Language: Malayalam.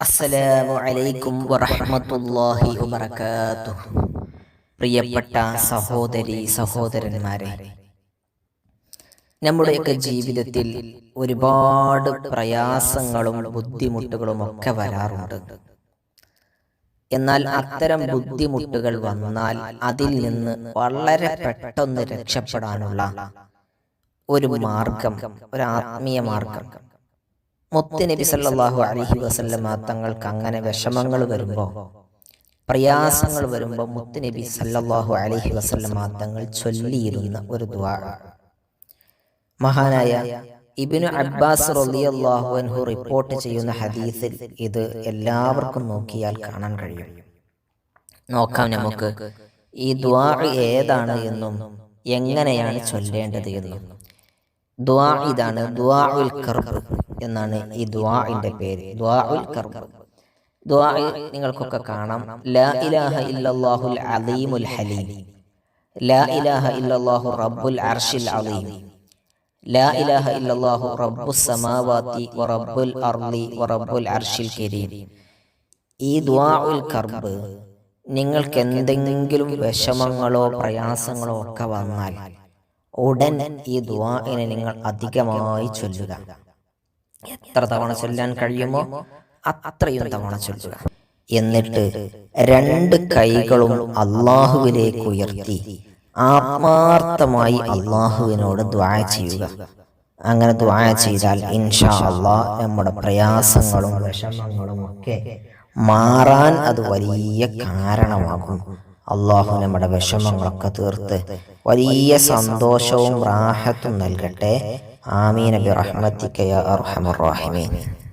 അസ്സലാമു അലൈക്കും വറഹ്മത്തുള്ളാഹി വബറകാതുഹു. പ്രിയപ്പെട്ട സഹോദരി സഹോദരന്മാരെ നമ്മുടെയൊക്കെ ജീവിതത്തിൽ ഒരുപാട് പ്രയാസങ്ങളും ബുദ്ധിമുട്ടുകളും ഒക്കെ വരാറുണ്ട്. എന്നാൽ അത്തരം ബുദ്ധിമുട്ടുകൾ വന്നാൽ അതിൽ നിന്ന് വളരെ പെട്ടെന്ന് രക്ഷപ്പെടാനുള്ള ഒരു മാർഗം ഒരു ആത്മീയ മാർഗം. മുത്തുനബി സല്ലാഹു അലഹി വസല്ലമ തങ്ങൾക്ക് അങ്ങനെ വിഷമങ്ങൾ വരുമ്പോൾ പ്രയാസങ്ങൾ വരുമ്പോൾ മുത്തുനബി സല്ലാഹു അലഹി വസല്ലമ തങ്ങൾ ചൊല്ലിയിരുന്ന ഒരു ദുആ. മഹാനായ ഇബ്നു അബ്ബാസ് റളിയല്ലാഹു അൻഹു റിപ്പോർട്ട് ചെയ്യുന്ന ഹദീസിൽ ഇത് എല്ലാവർക്കും നോക്കിയാൽ കാണാൻ കഴിയും. നോക്കാം നമുക്ക്. ഈ ദുആ ഏതാണ് എന്നും എങ്ങനെയാണ് ചൊല്ലേണ്ടത് എന്നും. ദുആ ഇതാണ്. ദുആഉൽ കർബ് എന്നാണ് ഈ ദുആഇന്റെ പേര്. ദുആഉൽ കർബ് ദ്വാ നിങ്ങൾക്കൊക്കെ കാണാം. ലാ ഇലാഹ ഇല്ലല്ലാഹുൽ അലീമുൽ ഹലീം. ലാ ഇലാഹ ഇല്ലല്ലാഹു റബ്ബുൽ അർശിൽ അലീം. ലാ ഇലാഹ ഇല്ലല്ലാഹു റബ്ബുസ് സമാവാതി വറബ്ബുൽ അർളി വറബ്ബുൽ അർശിൽ കരീം. ഈ ദുആഉൽ കർബ് നിങ്ങൾക്ക് എന്തെങ്കിലും വിഷമങ്ങളോ പ്രയാസങ്ങളോ ഒക്കെ വന്നാൽ ഉടൻ ഈ ദുആഇനെ നിങ്ങൾ അധികമായി ചൊല്ലുക. എത്ര തവണ ചൊല്ലാൻ കഴിയുമോ അത്രയും തവണ ചൊല്ലുക. എന്നിട്ട് രണ്ട് കൈകളും അള്ളാഹുവിലേക്ക് ഉയർത്തി ആത്മാർത്ഥമായി അള്ളാഹുവിനോട് ദ്വാ ചെയ്യുക. അങ്ങനെ ദ്വാ ചെയ്താൽ ഇൻഷാ അള്ളാഹ് നമ്മുടെ പ്രയാസങ്ങളും വിഷമങ്ങളും ഒക്കെ മാറാൻ അത് വലിയ കാരണമാകും. അള്ളാഹു നമ്മുടെ വിഷമങ്ങളൊക്കെ തീർത്ത് വലിയ സന്തോഷവും റാഹത്തും നൽകട്ടെ. ആമീൻ. അബി റഹ്മത്തിക്കയ അർഹമുറഹിമീൻ അർഹമർ റഹീമീൻ.